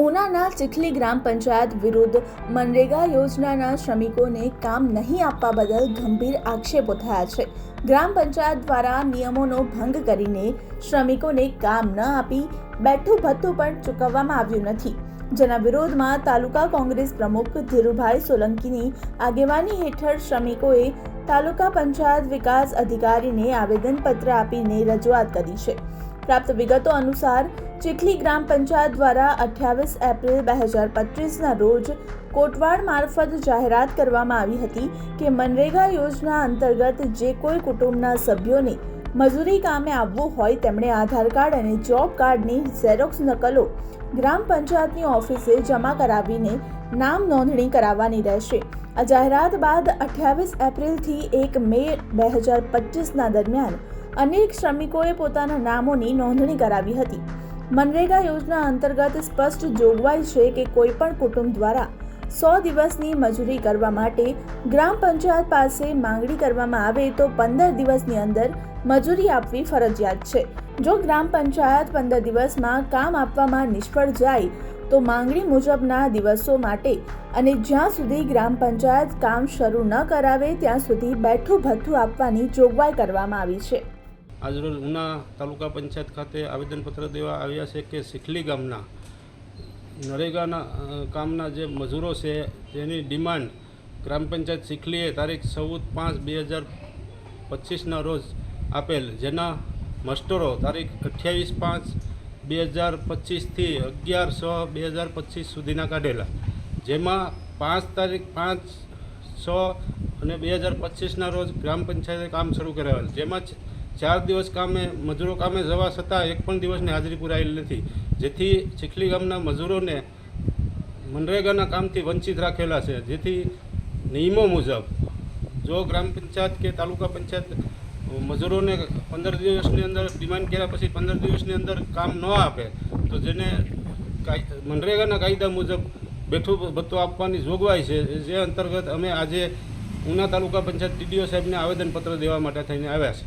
ઉનાના ચીખલી ગ્રામ પંચાયત વિરુદ્ધ મનરેગા યોજનાના શ્રમિકોને કામ નહીં આપવા બદલ ગંભીર આક્ષેપો થયા છે. ગ્રામ પંચાયત દ્વારા નિયમોનો ભંગ કરીને શ્રમિકોને કામ ન આપી બેઠું ભથ્થું પણ ચૂકવવામાં આવ્યું નથી. જેના વિરોધમાં તાલુકા કોંગ્રેસ પ્રમુખ ધીરુભાઈ સોલંકીની આગેવાની હેઠળ શ્રમિકોએ તાલુકા પંચાયત વિકાસ અધિકારીને આવેદનપત્ર આપીને રજૂઆત કરી છે. પ્રાપ્ત વિગતો અનુસાર ચીખલી ગ્રામ પંચાયત દ્વારા અઠ્યાવીસ એપ્રિલ બે હજાર પચીસના રોજ કોટવાડ મારફત જાહેરાત કરવામાં આવી હતી કે મનરેગા યોજના અંતર્ગત જે કોઈ કુટુંબના સભ્યોને મજૂરી કામે આવવું હોય તેમણે આધાર કાર્ડ અને જોબ કાર્ડની ઝેરોક્સ નકલો ગ્રામ પંચાયતની ઓફિસે જમા કરાવીને નામ નોંધણી કરાવવાની રહેશે. આ જાહેરાત બાદ અઠ્યાવીસ એપ્રિલથી એક મે બે હજાર પચીસના દરમિયાન અનેક શ્રમિકોએ પોતાના નામોની નોંધણી કરાવી હતી. મનરેગા યોજના અંતર્ગત સ્પષ્ટ જોગવાઈ છે કે કોઈ પણ કુટુંબ દ્વારા સો દિવસની મજૂરી કરવા માટે ગ્રામ પંચાયત પાસે માંગણી કરવામાં આવે તો પંદર દિવસની અંદર મજૂરી આપવી ફરજિયાત છે. જો ગ્રામ પંચાયત પંદર દિવસમાં કામ આપવામાં નિષ્ફળ જાય તો માંગણી મુજબના દિવસો માટે અને જ્યાં સુધી ગ્રામ પંચાયત કામ શરૂ ન કરાવે ત્યાં સુધી બેઠું ભથ્થું આપવાની જોગવાઈ કરવામાં આવી છે. આજરોજ ઉના તાલુકા પંચાયત ખાતે આવેદનપત્ર દેવા આવ્યા છે કે સિખલી ગામના, નરેગાના કામના જે મજૂરો છે, તેની ડિમાન્ડ ગ્રામ પંચાયત સિખલીએ તારીખ ચૌદ પાંચ બે હજાર પચીસના રોજ આપેલ. જેના મસ્ટરો તારીખ અઠ્યાવીસ પાંચ બે હજાર પચીસથી અગિયાર છ બે હજાર પચીસ સુધીના કાઢેલા. જેમાં પાંચ તારીખ પાંચ છ અને બે હજાર પચીસના રોજ ગ્રામ પંચાયતે કામ શરૂ કરાવેલ. જેમાં ચાર દિવસ કામે, મજૂરો કામે જવા છતાં એક પણ દિવસની હાજરી પુરાયેલી નથી. જેથી ચીખલી ગામના મજૂરોને મનરેગાના કામથી વંચિત રાખેલા છે. જેથી નિયમો મુજબ જો ગ્રામ પંચાયત કે તાલુકા પંચાયત મજૂરોને પંદર દિવસની અંદર ડિમાન્ડ કર્યા પછી પંદર દિવસની અંદર કામ ન આપે, તો જેને મનરેગાના કાયદા મુજબ બેઠું ભથ્થું આપવાની જોગવાઈ છે, જે અંતર્ગત અમે આજે ઉના તાલુકા પંચાયત ટીડીઓ સાહેબને આવેદનપત્ર દેવા માટે થઈને આવ્યા છે.